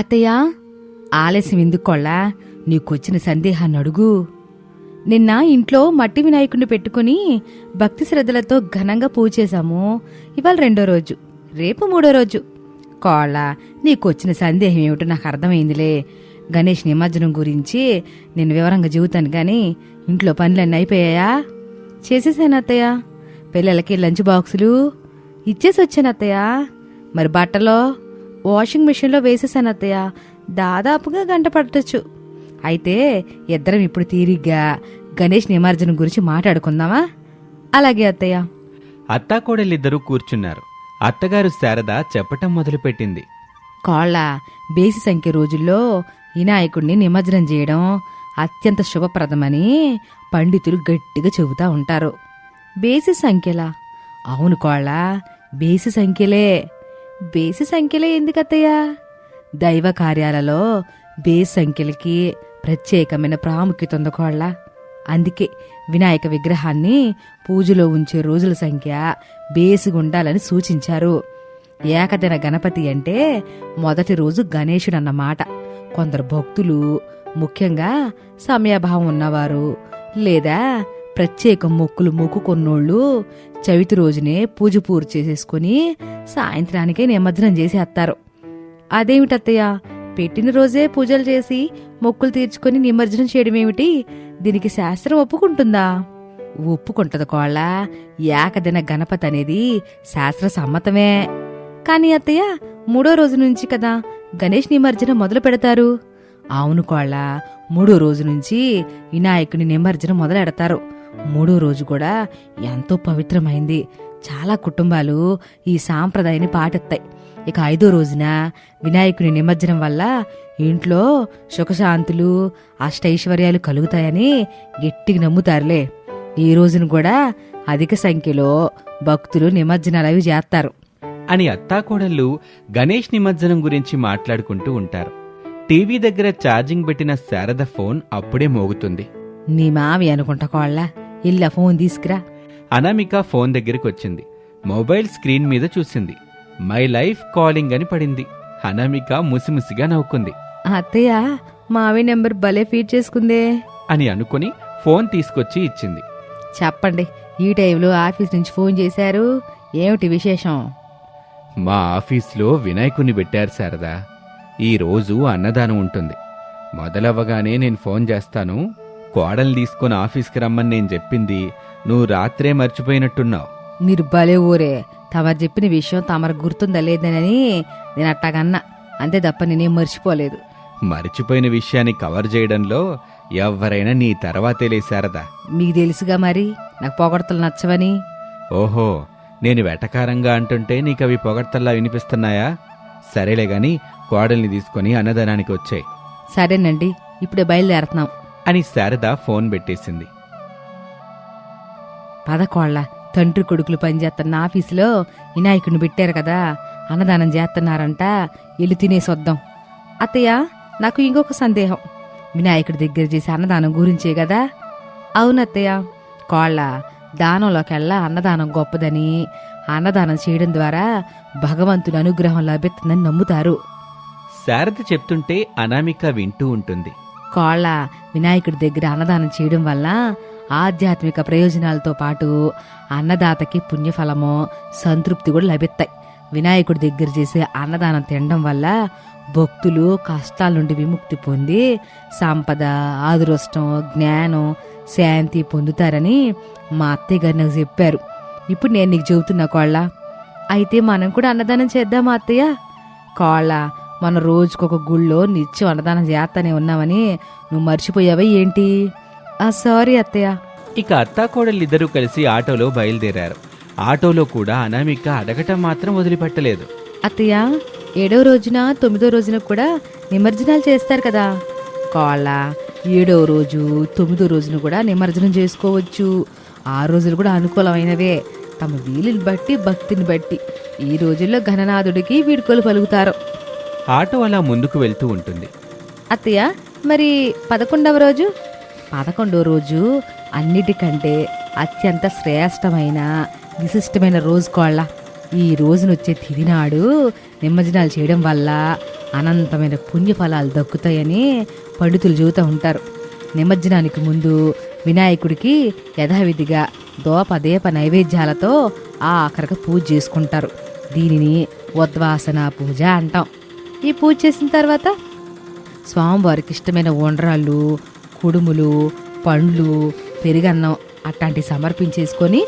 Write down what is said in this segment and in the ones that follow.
అత్తయ్యా ఆలస్యం ఎందుకోళ్ళా? నీకొచ్చిన సందేహాన్ని అడుగు. నిన్న ఇంట్లో మట్టి వినాయకుడిని పెట్టుకుని భక్తి శ్రద్ధలతో ఘనంగా పూజ చేశాము. ఇవాళ రెండో రోజు. రేపు మూడో రోజు. కోళ్ళ నీకొచ్చిన సందేహం ఏమిటో నాకు అర్థమైందిలే. గణేష్ నిమజ్జనం గురించి నేను వివరంగా చెబుతాను కానీ ఇంట్లో పనులన్నీ అయిపోయాయా? చేసేసాను అత్తయ్య. పిల్లలకి లంచ్ బాక్సులు ఇచ్చేసి వచ్చాను అత్తయ్య. మరి బట్టలో? వాషింగ్ మిషన్లో వేసేసాను అత్తయ్య దాదాపుగా గంట పట్టచ్చు. అయితే ఇద్దరం ఇప్పుడు తీరిగ్గా గణేష్ నిమజ్జనం గురించి మాట్లాడుకుందామా? అలాగే అత్తయ్య. అత్తాకోడలిద్దరూ కూర్చున్నారు. అత్తగారు శారద చెప్పటం మొదలుపెట్టింది. కోళ్ళ బేసి సంఖ్య రోజుల్లో వినాయకుడిని నిమజ్జనం చేయడం అత్యంత శుభప్రదమని పండితులు గట్టిగా చెబుతా ఉంటారు. బేసి సంఖ్యలా? అవును కోళ్ళ బేసి సంఖ్యలే. బేసి సంఖ్యలే ఎందుకత్తయ్యా? దైవ కార్యాలలో బేసి సంఖ్యలకి ప్రత్యేకమైన ప్రాముఖ్యత ఉందకోళ్ళ అందుకే వినాయక విగ్రహాన్ని పూజలో ఉంచే రోజుల సంఖ్య బేసిగుండాలని సూచించారు. ఏకదిన గణపతి అంటే మొదటి రోజు గణేశుడు అన్నమాట కొందరు భక్తులు ముఖ్యంగా సమయాభావం ఉన్నవారు లేదా ప్రత్యేక మొక్కులు మొక్కుకొన్నోళ్ళు చవితి రోజునే పూజ పూర్తి చేసేసుకుని సాయంత్రానికే నిమజ్జనం చేసేస్తారు అదేమిటత్తయ్య? పెట్టిన రోజే పూజలు చేసి మొక్కులు తీర్చుకొని నిమజ్జనం చేయడం ఏమిటి దీనికి శాస్త్రం ఒప్పుకుంటుందా? ఒప్పుకుంటది కోళ్ళ. ఏకదిన గణపతి అనేది శాస్త్ర సమ్మతమే. కానీ అత్తయ్య మూడో రోజు నుంచి కదా గణేష్ నిమజ్జనం మొదలు పెడతారు. అవును కోళ్ళ మూడో రోజు నుంచి వినాయకుని నిమజ్జనం మొదలెడతారు. మూడో రోజు కూడా ఎంతో పవిత్రమైంది. చాలా కుటుంబాలు ఈ సాంప్రదాయాన్ని పాటిస్తాయి. ఇక ఐదో రోజున వినాయకుని నిమజ్జనం వల్ల ఇంట్లో సుఖశాంతులు అష్టైశ్వర్యాలు కలుగుతాయని గట్టిగా నమ్ముతారులే. ఈ రోజున కూడా అధిక సంఖ్యలో భక్తులు నిమజ్జనాలు అవి చేస్తారు. అని అత్తాకోడళ్ళు గణేష్ నిమజ్జనం గురించి మాట్లాడుకుంటూ ఉంటారు. టీవీ దగ్గర ఛార్జింగ్ పెట్టిన శారద ఫోన్ అప్పుడే మోగుతుంది. నీ మావి అనుకుంటా కోళ్ళ. ఇల్ల ఫోన్ తీసుకురా. అనామిక ఫోన్ దగ్గరికి వచ్చింది. మొబైల్ స్క్రీన్ మీద చూసింది. మై లైఫ్ కాలింగ్ అని పడింది. అనామిక ముసిముసిగా నవ్వుకుంది. అత్తయ్య మావి నెంబర్ భలే ఫీడ్ చేసుకుందే. అని అనుకుని ఫోన్ తీసుకొచ్చి ఇచ్చింది. చెప్పండి ఈ టైంలో ఆఫీస్ నుంచి ఫోన్ చేశారు. ఏమిటి విశేషం? మా ఆఫీస్లో వినాయకుని పెట్టారు శారదా. ఈ రోజు అన్నదానం ఉంటుంది. మొదలవ్వగానే నేను ఫోన్ చేస్తాను. కోడల్ని తీసుకొని ఆఫీస్కి రమ్మని నేను చెప్పింది. నువ్వు రాత్రే మర్చిపోయినట్టున్నావు. మీరు భలే ఊరే. తమరు చెప్పిన విషయం తమరు గుర్తుందా లేదనని నేను అట్టాగన్నా. అంతే తప్ప నేనేం మర్చిపోలేదు. మర్చిపోయిన విషయాన్ని కవర్ చేయడంలో ఎవరైనా నీ తర్వాతేలే శారదా మీకు తెలుసుగా మరి. నాకు పొగడతలు నచ్చవని. ఓహో నేను వెటకారంగా అంటుంటే నీకవి పొగడ్తల్లా వినిపిస్తున్నాయా? సరేలే గాని కోడల్ని తీసుకొని అన్నదానానికి వచ్చాయి. సరేనండి ఇప్పుడే బయలుదేరుతున్నాం. అని శారద ఫోన్ పెట్టేసింది. పదకోళ్ళ తండ్రి కొడుకులు పనిచేస్తున్న ఆఫీసులో వినాయకుడిని పెట్టారు కదా అన్నదానం చేస్తున్నారంట వెళ్ళి తినేసొద్దాం అత్తయ్య నాకు ఇంకొక సందేహం. వినాయకుడి దగ్గర చేసే అన్నదానం గురించే కదా? అవును అత్తయ్య. కోళ్ళ దానంలోకెల్లా అన్నదానం గొప్పదని అన్నదానం చేయడం ద్వారా భగవంతుని అనుగ్రహం లభిస్తుందని నమ్ముతారు. శారద చెప్తుంటే అనామిక వింటూ ఉంటుంది. కోళ్ళ వినాయకుడి దగ్గర అన్నదానం చేయడం వల్ల ఆధ్యాత్మిక ప్రయోజనాలతో పాటు అన్నదాతకి పుణ్యఫలము సంతృప్తి కూడా లభిస్తాయి. వినాయకుడి దగ్గర చేసే అన్నదానం తినడం వల్ల భక్తులు కష్టాల నుండి విముక్తి పొంది సంపద ఆదురష్టం జ్ఞానం శాంతి పొందుతారని మా అత్తయ్య గారు నాకు చెప్పారు. ఇప్పుడు నేను నీకు చెబుతున్నా కోళ్ళ. అయితే మనం కూడా అన్నదానం చేద్దామా అత్తయ్య? కోళ్ళ మన రోజుకొక గుళ్ళో నిత్యం అన్నదానం చేస్తానే ఉన్నామని నువ్వు మర్చిపోయావా ఏంటి? ఆ సారీ అత్తయ్య. ఇక అత్తాకోడలిద్దరూ కలిసి ఆటోలో బయలుదేరారు. ఆటోలో కూడా అనామిక అడగటం మాత్రం వదిలిపెట్టలేదు. అత్తయ్య ఏడో రోజున తొమ్మిదో రోజున కూడా నిమజ్జనాలు చేస్తారు కదా. కోళ్ళ ఏడో రోజు తొమ్మిదో రోజున కూడా నిమజ్జనం చేసుకోవచ్చు. ఆ రోజులు కూడా అనుకూలమైనవే. తమ వీలుని బట్టి భక్తిని బట్టి ఈ రోజుల్లో ఘననాథుడికి వీడుకోలు పలుకుతారు. ఆటో అలా ముందుకు వెళ్తూ ఉంటుంది. అత్తయ్య మరి పదకొండవ రోజు? పదకొండవ రోజు అన్నిటికంటే అత్యంత శ్రేష్టమైన విశిష్టమైన రోజు కోళ్ళ. ఈ రోజునొచ్చే తిది నాడు నిమజ్జనాలు చేయడం వల్ల అనంతమైన పుణ్యఫలాలు దక్కుతాయని పండితులు చెబుతూ ఉంటారు. నిమజ్జనానికి ముందు వినాయకుడికి యథావిధిగా దోపదీప నైవేద్యాలతో ఆ ఆఖరికి పూజ చేసుకుంటారు. దీనిని ఉద్వాసన పూజ అంటాం. ఈ పూజ చేసిన తర్వాత? స్వామివారికి ఇష్టమైన ఉండ్రాళ్ళు కుడుములు పండ్లు పెరుగన్నం అట్లాంటివి సమర్పించేసుకొని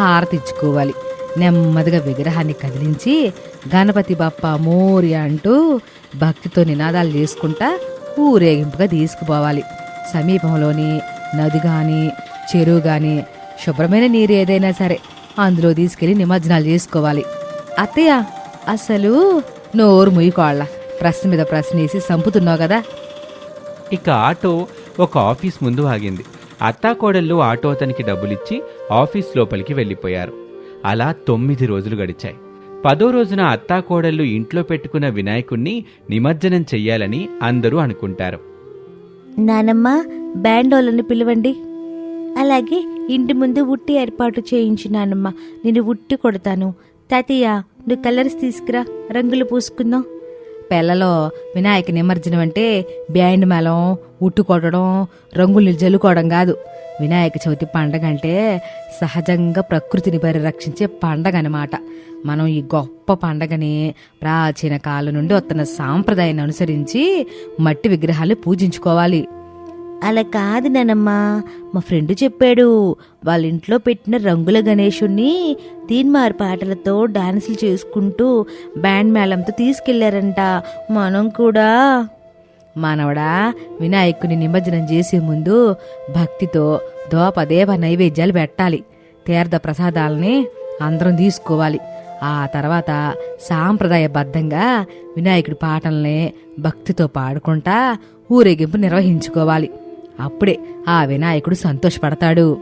హారతి ఇచ్చుకోవాలి. నెమ్మదిగా విగ్రహాన్ని కదిలించి గణపతి బప్ప మోరి అంటూ భక్తితో నినాదాలు చేసుకుంటా ఊరేగింపుగా తీసుకుపోవాలి. సమీపంలోని నది కానీ చెరువు కానీ శుభ్రమైన నీరు ఏదైనా సరే అందులో తీసుకెళ్ళి నిమజ్జనాలు చేసుకోవాలి. అత్తయ్య అసలు నోరు ముయ్యకోళ్ళ ప్రశ్న మీద ప్రశ్న వేసి సంపుతున్నావు కదా? ఇక ఆటో ఒక ఆఫీస్ ముందు ఆగింది. అత్తాకోడళ్ళు ఆటో అతనికి డబ్బులిచ్చి ఆఫీస్ లోపలికి వెళ్ళిపోయారు. అలా తొమ్మిది రోజులు గడిచాయి. పదో రోజున అత్తాకోడళ్ళు ఇంట్లో పెట్టుకున్న వినాయకుణ్ణి నిమజ్జనం చెయ్యాలని అందరూ అనుకుంటారు. నానమ్మ బ్యాండోళ్ళని పిలవండి. అలాగే ఇంటి ముందు ఉట్టి ఏర్పాటు చేయించు నానమ్మ. నేను ఉట్టి కొడతాను. తాతయ్య నువ్వు కలర్స్ తీసుకురా. రంగులు పూసుకుందాం. పిల్లలో వినాయక నిమజ్జనం అంటే బ్యాండ్ మేళం ఉట్టు కొట్టడం రంగులు జల్లుకోవడం కాదు. వినాయక చవితి పండగ అంటే సహజంగా ప్రకృతిని పరిరక్షించే పండగ అన్నమాట. మనం ఈ గొప్ప పండగని ప్రాచీన కాలం నుండి వస్తున్న సాంప్రదాయాన్ని అనుసరించి మట్టి విగ్రహాలు పూజించుకోవాలి. అలా కాదు నానమ్మా. మా ఫ్రెండ్ చెప్పాడు వాళ్ళ ఇంట్లో పెట్టిన రంగుల గణేషుణ్ణి తీన్మార్ పాటలతో డాన్సులు చేసుకుంటూ బ్యాండ్ మేళంతో తీసుకెళ్ళారంట. మనం కూడా. మానవడా వినాయకుని నిమజ్జనం చేసే ముందు భక్తితో దోపదేవ నైవేద్యాలు పెట్టాలి. తీర్థ ప్రసాదాలని అందరం తీసుకోవాలి. ఆ తర్వాత సాంప్రదాయబద్ధంగా వినాయకుడి పాటల్ని భక్తితో పాడుకుంటా ఊరేగింపు నిర్వహించుకోవాలి. అప్పుడే ఆ వినాయకుడు సంతోషపడతాడు.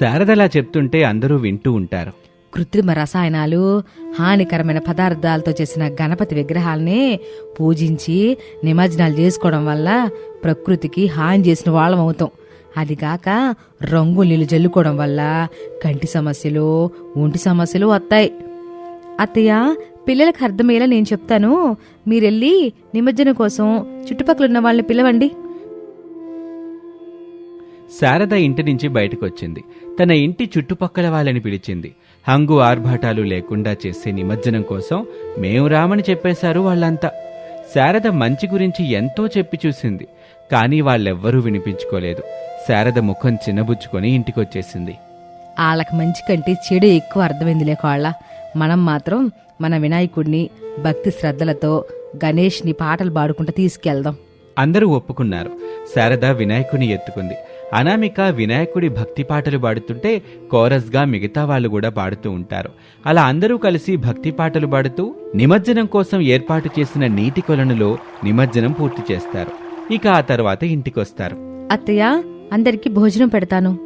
శారదలా చెప్తుంటే అందరూ వింటూ ఉంటారు. కృత్రిమ రసాయనాలు హానికరమైన పదార్థాలతో చేసిన గణపతి విగ్రహాల్ని పూజించి నిమజ్జనాలు చేసుకోవడం వల్ల ప్రకృతికి హాని చేసిన వాళ్ళం అవుతాం. అదిగాక రంగు నీళ్ళు జల్లుకోవడం వల్ల కంటి సమస్యలు ఒంటి సమస్యలు వస్తాయి అత్తయ్య పిల్లలకు అర్థమయ్యేలా నేను చెప్తాను. మీరెళ్ళి నిమజ్జనం కోసం చుట్టుపక్కల ఉన్న వాళ్ళని పిలవండి. శారద ఇంటి నుంచి బయటకొచ్చింది. తన ఇంటి చుట్టుపక్కల వాళ్ళని పిలిచింది. హంగు ఆర్భాటాలు లేకుండా చేసే నిమజ్జనం కోసం మేము రామని చెప్పేశారు వాళ్ళంతా. శారద మంచి గురించి ఎంతో చెప్పి చూసింది. కానీ వాళ్ళెవ్వరూ వినిపించుకోలేదు. శారద ముఖం చిన్నబుచ్చుకొని ఇంటికొచ్చేసింది. వాళ్ళకి మంచి కంటే చెడు ఎక్కువ అర్థమైందిలే కోళ్ళ. మనం మాత్రం మన వినాయకుడిని భక్తి శ్రద్ధలతో గణేష్ని పాటలు పాడుకుంటూ తీసుకెళ్దాం. అందరూ ఒప్పుకున్నారు. శారద వినాయకుని ఎత్తుకుంది. అనామిక వినాయకుడి భక్తి పాటలు పాడుతుంటే కోరస్గా మిగతా వాళ్ళు కూడా పాడుతూ ఉంటారు. అలా అందరూ కలిసి భక్తి పాటలు పాడుతూ నిమజ్జనం కోసం ఏర్పాటు చేసిన నీటి కొలనులో నిమజ్జనం పూర్తి చేస్తారు. ఇక ఆ తర్వాత ఇంటికొస్తారు. అత్తయ్య అందరికి భోజనం పెడతాను.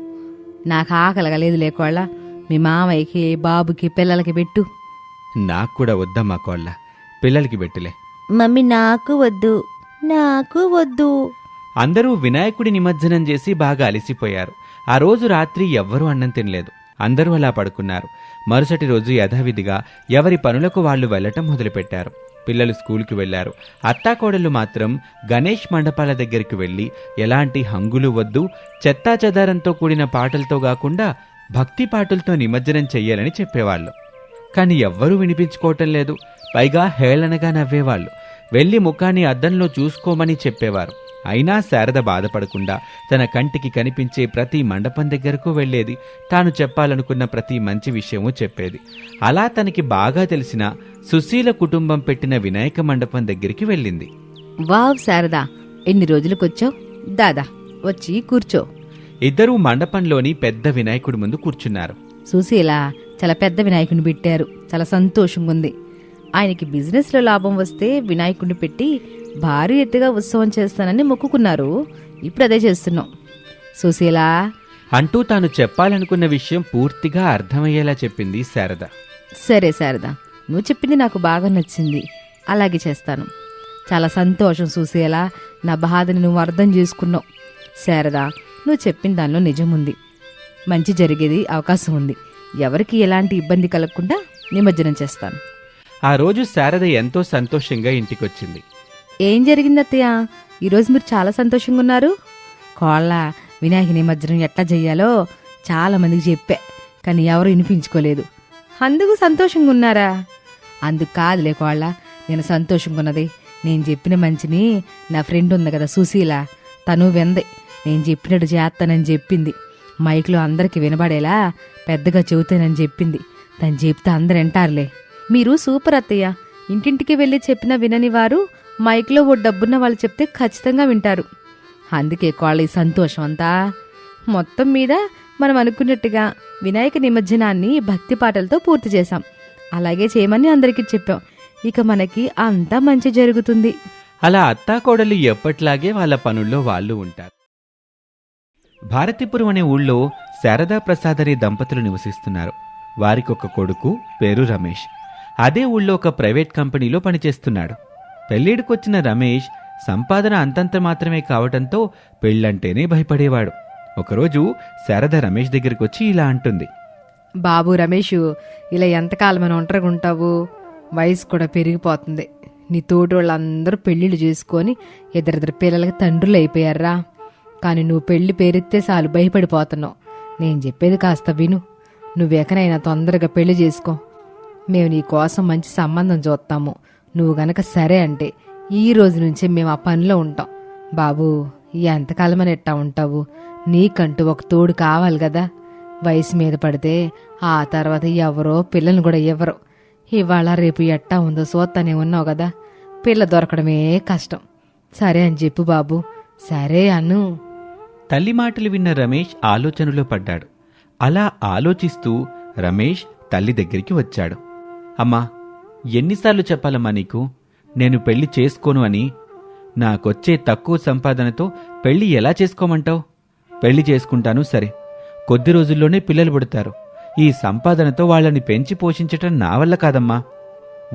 నాకు ఆకలగలేదు లేకోళ్ళ మీ మామయ్యకి బాబుకి పిల్లలకి పెట్టు. నాకు కూడా వద్దమ్మా కోళ్ళ. పిల్లలకి పెట్టిలే. మమ్మీ నాకు వద్దు. నాకు వద్దు. అందరూ వినాయకుడి నిమజ్జనం చేసి బాగా అలిసిపోయారు. ఆ రోజు రాత్రి ఎవ్వరూ అన్నం తినలేదు. అందరూ అలా పడుకున్నారు. మరుసటి రోజు యథావిధిగా ఎవరి పనులకు వాళ్ళు వెళ్ళటం మొదలుపెట్టారు. పిల్లలు స్కూల్కి వెళ్ళారు. అత్తాకోడళ్ళు మాత్రం గణేష్ మండపాల దగ్గరికి వెళ్ళి ఎలాంటి హంగులు వద్దు చెత్తా చెదారంతో కూడిన పాటలతో కాకుండా భక్తి పాటలతో నిమజ్జనం చెయ్యాలని చెప్పేవాళ్ళు. కానీ ఎవ్వరూ వినిపించుకోవటం లేదు. పైగా హేళనగా నవ్వేవాళ్ళు. వెళ్ళి ముఖాన్ని అద్దంలో చూసుకోమని చెప్పేవారు. అయినా శారద బాధపడకుండా తన కంటికి కనిపించే ప్రతి మండపం దగ్గరకు వెళ్ళేది. తాను చెప్పాలనుకున్న ప్రతి మంచి విషయమూ చెప్పేది. అలా తనకి బాగా తెలిసిన సుశీల కుటుంబం పెట్టిన వినాయక మండపం దగ్గరికి వెళ్ళింది. వావ్ శారదా ఎన్ని రోజులకొచ్చావు? దాదా వచ్చి కూర్చో. ఇద్దరూ మండపంలోని పెద్ద వినాయకుడి ముందు కూర్చున్నారు. సుశీల చాలా పెద్ద వినాయకుడిని పెట్టారు. చాలా సంతోషంగా ఉంది ఆయనకి బిజినెస్లో లాభం వస్తే వినాయకుడిని పెట్టి భారీ ఎత్తుగా ఉత్సవం చేస్తానని మొక్కుకున్నారు. ఇప్పుడు అదే చేస్తున్నాం. సుశీల. అంటూ తాను చెప్పాలనుకున్న విషయం పూర్తిగా అర్థమయ్యేలా చెప్పింది శారద. సరే శారదా నువ్వు చెప్పింది నాకు బాగా నచ్చింది. అలాగే చేస్తాను. చాలా సంతోషం సుశీల నా బాధని నువ్వు అర్థం చేసుకున్నావు. శారదా నువ్వు చెప్పిన దానిలో నిజం ఉంది. మంచి జరిగేది అవకాశం ఉంది. ఎవరికి ఎలాంటి ఇబ్బంది కలగకుండా నిమజ్జనం చేస్తాను. ఆ రోజు శారద ఎంతో సంతోషంగా ఇంటికొచ్చింది. ఏం జరిగింది అత్తయ్య ఈరోజు మీరు చాలా సంతోషంగా ఉన్నారు. కోళ్ళ వినాయక నిమజ్జనం ఎట్లా చెయ్యాలో చాలా మందికి చెప్పా కానీ ఎవరు వినిపించుకోలేదు. అందుకు సంతోషంగా ఉన్నారా? అందుకు కాదులే కోళ్ళ నేను సంతోషంగా ఉన్నది. నేను చెప్పిన మంచిని నా ఫ్రెండ్ ఉంది కదా సుశీల తను వింది. నేను చెప్పినట్టు చేస్తానని చెప్పింది. మైక్లో అందరికి వినబడేలా పెద్దగా చెబుతానని చెప్పింది. తను చెప్తే అందరు వింటారులే. మీరు సూపర్ అత్తయ్య. ఇంటింటికి వెళ్ళి చెప్పినా వినని వారు మైక్లో ఓ డబ్బున్న వాళ్ళు చెప్తే ఖచ్చితంగా వింటారు. అందుకే కోళ్ళ ఈ సంతోషం అంతా. మొత్తం మీద మనం అనుకున్నట్టుగా వినాయక నిమజ్జనాన్ని భక్తి పాటలతో పూర్తి చేశాం. అలాగే చేయమని అందరికీ చెప్పాం. ఇక మనకి అంతా మంచి జరుగుతుంది. అలా అత్తాకోడలు ఎప్పట్లాగే వాళ్ళ పనుల్లో వాళ్ళు ఉంటారు. భారతీపురం అనే ఊళ్ళో శారదా ప్రసాద్ అనే దంపతులు నివసిస్తున్నారు. వారికొక కొడుకు పేరు రమేష్. అదే ఊళ్ళో ఒక ప్రైవేట్ కంపెనీలో పనిచేస్తున్నాడు. పెళ్ళిడికొచ్చిన రమేష్ సంపాదన అంతంత మాత్రమే కావటంతో పెళ్ళంటేనే భయపడేవాడు. ఒకరోజు శారద రమేష్ దగ్గరికి వచ్చి ఇలా అంటుంది. బాబు రమేష్ ఇలా ఎంతకాలం ఒంటరిగా ఉంటావు వయసు కూడా పెరిగిపోతుంది. నీ తోటి వాళ్ళందరూ పెళ్ళిళ్ళు చేసుకొని ఇద్దరిద్దరు పిల్లలకి తండ్రులు అయిపోయారా? కానీ నువ్వు పెళ్ళి పేరెత్తే చాలు భయపడిపోతున్నావు. నేను చెప్పేది కాస్త విను. నువ్వెకనైనా తొందరగా పెళ్ళి చేసుకో. మేము నీ కోసం మంచి సంబంధం చూస్తాము. నువ్వు గనక సరే అంటే ఈ రోజు నుంచే మేము ఆ పనిలో ఉంటాం. బాబు ఎంతకాలమని ఎట్టా ఉంటావు? నీకంటూ ఒక తోడు కావాలి కదా వయసు మీద పడితే ఆ తర్వాత ఎవరో పిల్లని కూడా ఇవ్వరు. ఇవాళ రేపు ఎట్టా ఉందో చూస్తానే ఉన్నావు కదా పిల్ల దొరకడమే కష్టం. సరే అని చెప్పు బాబు. సరే అను. తల్లి మాటలు విన్న రమేష్ ఆలోచనలో పడ్డాడు. అలా ఆలోచిస్తూ రమేష్ తల్లి దగ్గరికి వచ్చాడు. అమ్మా ఎన్నిసార్లు చెప్పాలమ్మా నీకు? నేను పెళ్ళి చేసుకోను అని. నాకొచ్చే తక్కువ సంపాదనతో పెళ్ళి ఎలా చేసుకోమంటావు? పెళ్ళి చేసుకుంటాను సరే. కొద్ది రోజుల్లోనే పిల్లలు పుడతారు. ఈ సంపాదనతో వాళ్ళని పెంచి పోషించటం నా వల్ల కాదమ్మా.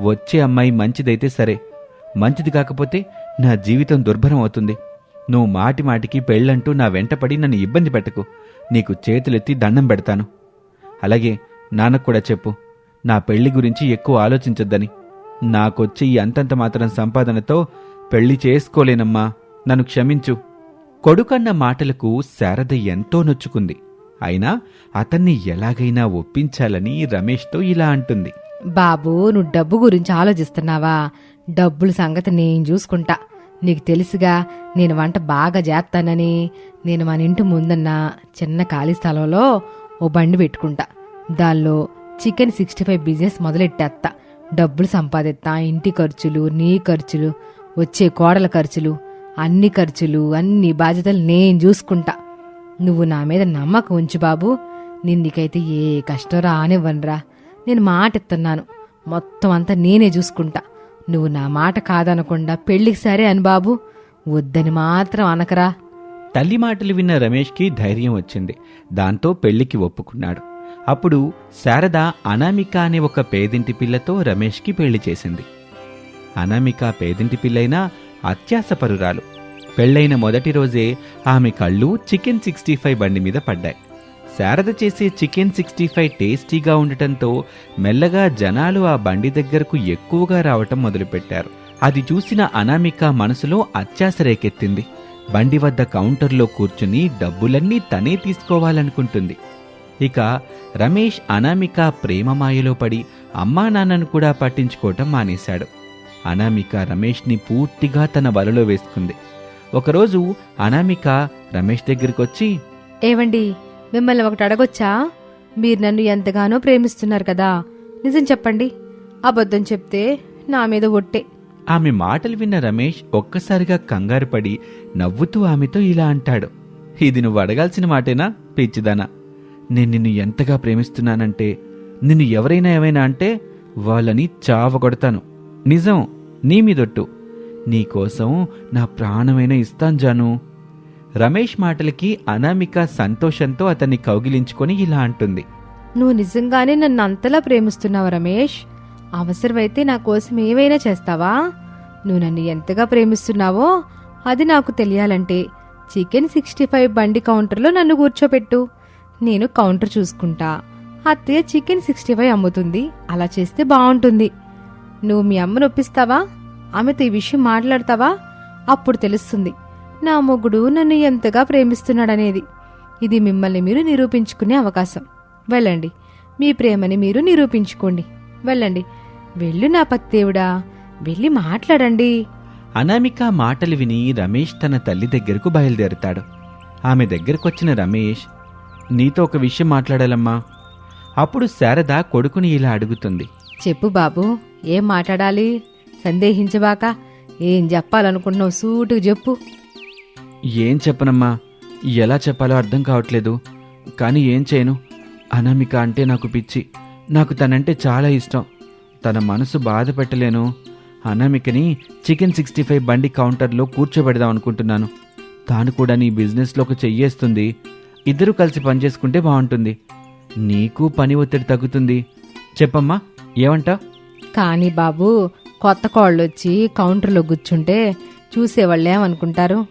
వచ్చే అమ్మాయి మంచిదైతే సరే. మంచిది కాకపోతే నా జీవితం దుర్భరం అవుతుంది. నువ్వు మాటి మాటికి పెళ్ళంటూ నా వెంటపడి నన్ను ఇబ్బంది పెట్టకు. నీకు చేతులెత్తి దండం పెడతాను. అలాగే నాన్నకు కూడా చెప్పు. నా పెళ్ళి గురించి ఎక్కువ ఆలోచించొద్దని. నాకొచ్చే ఈ అంతంత మాత్రం సంపాదనతో పెళ్ళి చేసుకోలేనమ్మా. నన్ను క్షమించు. కొడుకన్న మాటలకు శారద ఎంతో నొచ్చుకుంది. అయినా అతన్ని ఎలాగైనా ఒప్పించాలని రమేష్తో ఇలా అంటుంది. బాబు నువ్వు డబ్బు గురించి ఆలోచిస్తున్నావా? డబ్బుల సంగతి నేను చూసుకుంటా. నీకు తెలుసుగా నేను వంట బాగా చేస్తానని. నేను మన ఇంటి ముందున్న చిన్న ఖాళీ స్థలంలో ఓ బండి పెట్టుకుంటా. దానిలో చికెన్ సిక్స్టీ ఫైవ్ బిజినెస్ మొదలెట్టేస్తా డబ్బులు సంపాదిస్తా ఇంటి ఖర్చులు నీ ఖర్చులు వచ్చే కోడల ఖర్చులు అన్ని ఖర్చులు అన్ని బాధ్యతలు నేను చూసుకుంటా. నువ్వు నా మీద నమ్మకం ఉంచు బాబు. నిన్నికైతే ఏ కష్టం రానివ్వనురా. నేను మాట ఇస్తున్నాను మొత్తం అంతా నేనే చూసుకుంటా. నువ్వు నా మాట కాదనకుండా పెళ్ళికి సరే అని బాబు. వద్దని మాత్రం అనకరా. తల్లి మాటలు విన్న రమేష్కి ధైర్యం వచ్చింది. దాంతో పెళ్ళికి ఒప్పుకున్నాడు. అప్పుడు శారద అనామిక అనే ఒక పేదింటి పిల్లతో రమేష్కి పెళ్ళి చేసింది. అనామిక పేదింటి పిల్లైనా అత్యాసపరురాలు. పెళ్ళైన మొదటి రోజే ఆమె కళ్ళు చికెన్ సిక్స్టీ ఫైవ్ బండి మీద పడ్డాయి. శారద చేసే చికెన్ సిక్స్టీ ఫైవ్ టేస్టీగా ఉండటంతో మెల్లగా జనాలు ఆ బండి దగ్గరకు ఎక్కువగా రావటం మొదలుపెట్టారు. అది చూసిన అనామిక మనసులో అత్యాశ రేకెత్తింది. బండి వద్ద కౌంటర్లో కూర్చుని డబ్బులన్నీ తనే తీసుకోవాలనుకుంటుంది. ఇక రమేష్ అనామిక ప్రేమమాయలో పడి అమ్మా నాన్నను కూడా పట్టించుకోవటం మానేశాడు. అనామిక రమేష్ని పూర్తిగా తన వలలో వేసుకుంది. ఒకరోజు అనామిక రమేష్ దగ్గరికొచ్చి ఏవండి మిమ్మల్ని ఒకటి అడగొచ్చా? మీరు నన్ను ఎంతగానో ప్రేమిస్తున్నారు కదా నిజం చెప్పండి. అబద్ధం చెప్తే నా మీద ఒట్టే. ఆమె మాటలు విన్న రమేష్ ఒక్కసారిగా కంగారు పడి నవ్వుతూ ఆమెతో ఇలా అంటాడు. ఇది నువ్వు అడగాల్సిన మాటేనా పిచ్చిదానా? నేను నిన్ను ఎంతగా ప్రేమిస్తున్నానంటే నిన్ను ఎవరైనా ఏమైనా అంటే వాళ్ళని చావగొడతాను. నిజం నీ మీదొట్టు. నీకోసం నా ప్రాణమైన ఇస్తాను జాను. రమేష్ మాటలకి అనామిక సంతోషంతో అతన్ని కౌగిలించుకొని ఇలా అంటుంది. నువ్వు నిజంగానే నన్ను అంతలా ప్రేమిస్తున్నావు రమేష్? అవసరమైతే నా కోసం ఏవైనా చేస్తావా? నువ్వు నన్ను ఎంతగా ప్రేమిస్తున్నావో అది నాకు తెలియాలంటే చికెన్ సిక్స్టీ ఫైవ్ బండి కౌంటర్లో నన్ను కూర్చోపెట్టు. నేను కౌంటర్ చూసుకుంటా. అత్తయ్య చికెన్ సిక్స్టీ ఫైవ్ అమ్ముతుంది. అలా చేస్తే బాగుంటుంది. నువ్వు మీ అమ్మను ఒప్పిస్తావా ఆమెతో ఈ విషయం మాట్లాడతావా? అప్పుడు తెలుస్తుంది. నా మొగుడు నన్ను ఎంతగా ప్రేమిస్తున్నాడనేది. ఇది మిమ్మల్ని మీరు నిరూపించుకునే అవకాశం. వెళ్ళండి. మీ ప్రేమని మీరు నిరూపించుకోండి. వెళ్ళండి. వెళ్ళు నా పత్తేవుడా వెళ్ళి మాట్లాడండి. అనామిక మాటలు విని రమేష్ తన తల్లి దగ్గరకు బయలుదేరుతాడు. ఆమె దగ్గరకొచ్చిన రమేష్ నీతో ఒక విషయం మాట్లాడాలమ్మా. అప్పుడు శారద కొడుకుని ఇలా అడుగుతుంది. చెప్పు బాబు ఏం మాట్లాడాలి? సందేహించబాక ఏం చెప్పాలనుకుంటున్నావు సూటుకు చెప్పు. ఏం చెప్పనమ్మా ఎలా చెప్పాలో అర్థం కావట్లేదు. కానీ ఏం చేయను? అనామిక అంటే నాకు పిచ్చి. నాకు తనంటే చాలా ఇష్టం. తన మనసు బాధ పెట్టలేను. అనామికని చికెన్ సిక్స్టీ ఫైవ్ బండి కౌంటర్లో కూర్చోబెడదాం అనుకుంటున్నాను. తాను కూడా నీ బిజినెస్లోకి చెయ్యేస్తుంది. ఇద్దరూ కలిసి పనిచేసుకుంటే బాగుంటుంది. నీకు పని ఒత్తిడి తగ్గుతుంది. చెప్పమ్మా ఏమంటా కానీ బాబు కొత్త కోళ్ళు వచ్చి కౌంటర్లో కూర్చుంటే చూసేవాళ్ళు ఏమనుకుంటారు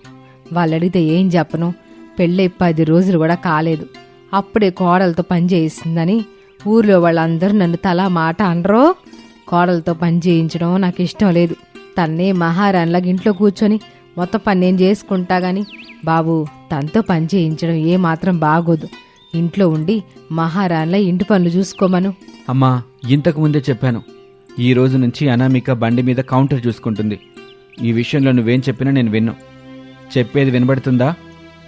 వాళ్ళు అడిగితే ఏం చెప్పను? పెళ్ళై పది రోజులు కూడా కాలేదు. అప్పుడే కోడలతో పని చేయిస్తుందని ఊర్లో వాళ్ళందరూ నన్ను తలా మాట అనరో? కోడలతో పని చేయించడం నాకు ఇష్టం లేదు. తన్నే మహారాణిలాగా ఇంట్లో కూర్చొని మొత్తం పని నేను చేసుకుంటా గాని బాబు తనతో పని చేయించడం ఏమాత్రం బాగోదు. ఇంట్లో ఉండి మహారాణ్ల ఇంటి పనులు చూసుకోమను. అమ్మా ఇంతకు ముందే చెప్పాను. ఈ రోజు నుంచి అనామిక బండి మీద కౌంటర్ చూసుకుంటుంది. ఈ విషయంలో నువ్వేం చెప్పినా నేను విన్ను. చెప్పేది వినబడుతుందా?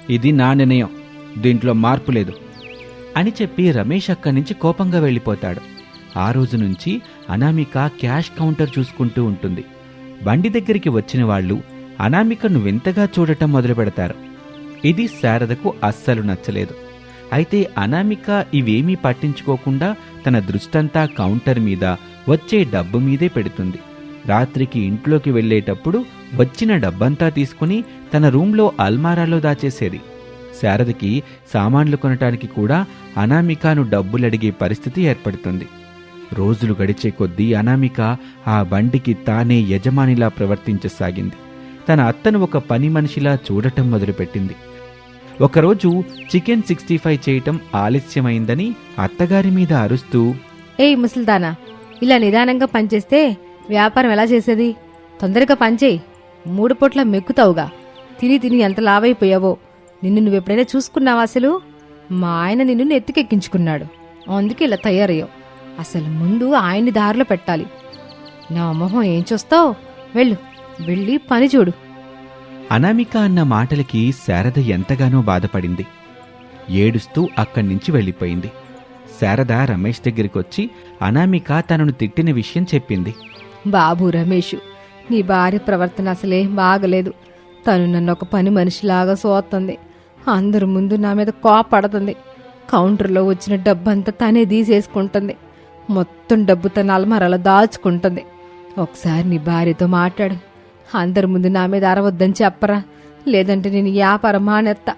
ఇది నా నిర్ణయం. దీంట్లో మార్పు లేదు. అని చెప్పి రమేష్ అక్కడి నుంచి కోపంగా వెళ్ళిపోతాడు. ఆ రోజు నుంచి అనామిక క్యాష్ కౌంటర్ చూసుకుంటూ ఉంటుంది. బండి దగ్గరికి వచ్చిన వాళ్ళు అనామికను వింతగా చూడటం మొదలు పెడతారు ఇది శారదకు అస్సలు నచ్చలేదు. అయితే అనామిక ఇవేమీ పట్టించుకోకుండా తన దృష్టంతా కౌంటర్ మీద వచ్చే డబ్బు మీదే పెడుతుంది. రాత్రికి ఇంట్లోకి వెళ్ళేటప్పుడు వచ్చిన డబ్బంతా తీసుకుని తన రూంలో అల్మారాలో దాచేసేది. శారదకి సామాన్లు కొనటానికి కూడా అనామికాను డబ్బులడిగే పరిస్థితి ఏర్పడుతుంది. రోజులు గడిచే కొద్దీ అనామిక ఆ బండికి తానే యజమానిలా ప్రవర్తించసాగింది. తన అత్తను ఒక పని మనిషిలా చూడటం మొదలుపెట్టింది. ఒకరోజు చికెన్ సిక్స్టీ ఫైవ్ చేయటం ఆలస్యమైందని అత్తగారి మీద అరుస్తూ ఏయ్ ముసల్దానా ఇలా నిదానంగా పనిచేస్తే వ్యాపారం ఎలా చేసేది? తొందరగా పనిచేయి. మూడు పూట్ల మెక్కుతావుగా. తిని తిని ఎంత లావైపోయావో. నిన్ను నువ్వెప్పుడైనా చూసుకున్నావా అసలు? మా ఆయన నిన్ను నెత్తికెక్కించుకున్నాడు. అందుకే ఇలా తయారయ్యావు. అసలు ముందు ఆయన్ని దారిలో పెట్టాలి. నా మొహం ఏం చూస్తావు? వెళ్ళు. వెళ్ళి పని చూడు. అనామిక అన్న మాటలకి శారద ఎంతగానో బాధపడింది. ఏడుస్తూ అక్కడి నుంచి వెళ్ళిపోయింది. శారద రమేష్ దగ్గరికొచ్చి అనామిక తనను తిట్టిన విషయం చెప్పింది. బాబు రమేష్ నీ భార్య ప్రవర్తన అసలే బాగలేదు. తను నన్ను ఒక పని మనిషిలాగా సోతుంది అందరి ముందు నా మీద కోపడుతుంది. కౌంటర్లో వచ్చిన డబ్బంతా తనే తీసేసుకుంటుంది. మొత్తం డబ్బు తన అలమరలో దాచుకుంటుంది. ఒకసారి నీ భార్యతో మాట్లాడు. అందరి ముందు నా మీద అరవద్దని చెప్పరా? లేదంటే నేను వ్యాపారం మానేత్తా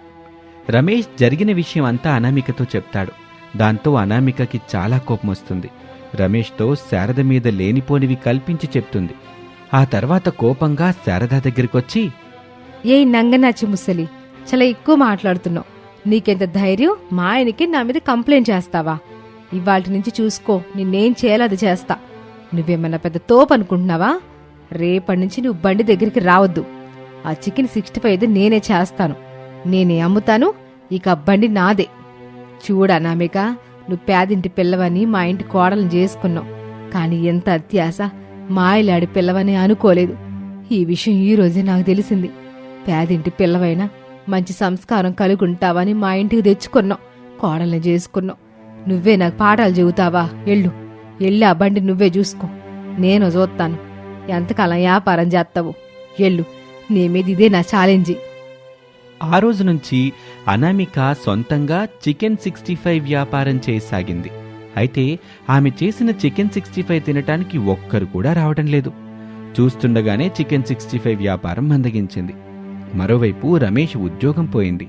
రమేష్ జరిగిన విషయం అంతా అనామికతో చెప్తాడు. దాంతో అనామికకి చాలా కోపం వస్తుంది. రమేష్తో శారద మీద లేనిపోనివి కల్పించి చెప్తుంది. ఆ తర్వాత కోపంగా శారద దగ్గరికొచ్చి ఏ నంగనాచి ముసలి చాలా ఎక్కువ మాట్లాడుతున్నావు. నీకెంత ధైర్యం? మా ఆయనకి నా మీద కంప్లైంట్ చేస్తావా? ఇవాటి నుంచి చూసుకో నిన్నేం చేయాలో అది చేస్తా. నువ్వేమన్నా పెద్ద తోపు అనుకుంటున్నావా? రేపటి నుంచి నువ్వు బండి దగ్గరికి రావద్దు. ఆ చికెన్ సిక్స్టీ ఫైవ్ నేనే చేస్తాను. నేనే అమ్ముతాను ఇక బండి నాదే. చూడా నామిక నువ్వు పేదింటి పిల్లవని మా ఇంటి కోడలను చేసుకున్నావు. కానీ ఎంత అత్యాస మాయలాడి పిల్లవని అనుకోలేదు. ఈ విషయం ఈ రోజే నాకు తెలిసింది. పేదింటి పిల్లవైనా మంచి సంస్కారం కలిగి ఉంటావని మా ఇంటికి తెచ్చుకున్నాం కోడల్ని చేసుకున్నాం నువ్వే నాకు పాఠాలు చెబుతావా? ఎళ్ళు ఎల్లి ఆ బండి నువ్వే చూసుకో. నేను చూస్తాను. ఎంతకాలం వ్యాపారం చేస్తావు? ఎల్లు నీ మీద ఇదే నా ఛాలెంజ్ ఆ రోజు నుంచి అనామిక సొంతంగా చికెన్ సిక్స్టీ ఫైవ్ వ్యాపారం చేయసాగింది. అయితే ఆమె చేసిన చికెన్ సిక్స్టీ ఫైవ్ తినటానికి ఒక్కరు కూడా రావడం లేదు. చూస్తుండగానే చికెన్ సిక్స్టీ ఫైవ్ వ్యాపారం మందగించింది. మరోవైపు రమేష్ ఉద్యోగం పోయింది.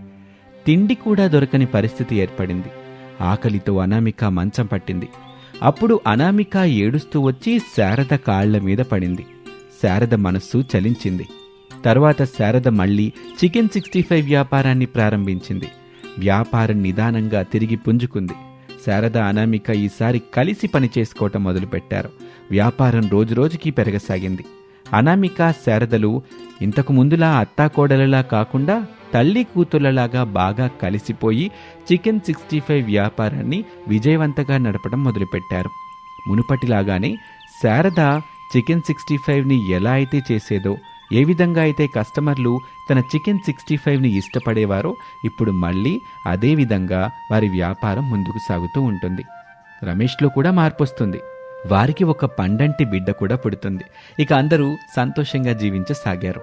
తిండి కూడా దొరకని పరిస్థితి ఏర్పడింది. ఆకలితో అనామిక మంచం పట్టింది. అప్పుడు అనామిక ఏడుస్తూ వచ్చి శారద కాళ్ళ మీద పడింది. శారద మనస్సు చలించింది. తర్వాత శారద మళ్ళీ చికెన్ సిక్స్టీ ఫైవ్ వ్యాపారాన్ని ప్రారంభించింది. వ్యాపారం నిదానంగా తిరిగి పుంజుకుంది. శారద అనామిక ఈసారి కలిసి పని చేసుకోవటం మొదలుపెట్టారు. వ్యాపారం రోజురోజుకీ పెరగసాగింది. అనామిక శారదలు ఇంతకు ముందులా అత్తాకోడలలా కాకుండా తల్లి కూతుళ్ళలాగా బాగా కలిసిపోయి చికెన్ సిక్స్టీ ఫైవ్ వ్యాపారాన్ని విజయవంతంగా నడపడం మొదలుపెట్టారు. మునుపటిలాగానే శారద చికెన్ సిక్స్టీ ఫైవ్ని ఎలా అయితే చేసేదో ఏ విధంగా అయితే కస్టమర్లు తన చికెన్ సిక్స్టీ ఫైవ్ని ఇష్టపడేవారో ఇప్పుడు మళ్ళీ అదే విధంగా వారి వ్యాపారం ముందుకు సాగుతూ ఉంటుంది. రమేష్లో కూడా మార్పు వస్తుంది వారికి ఒక పండంటి బిడ్డ కూడా పుడుతుంది. ఇక అందరూ సంతోషంగా జీవించసాగారు.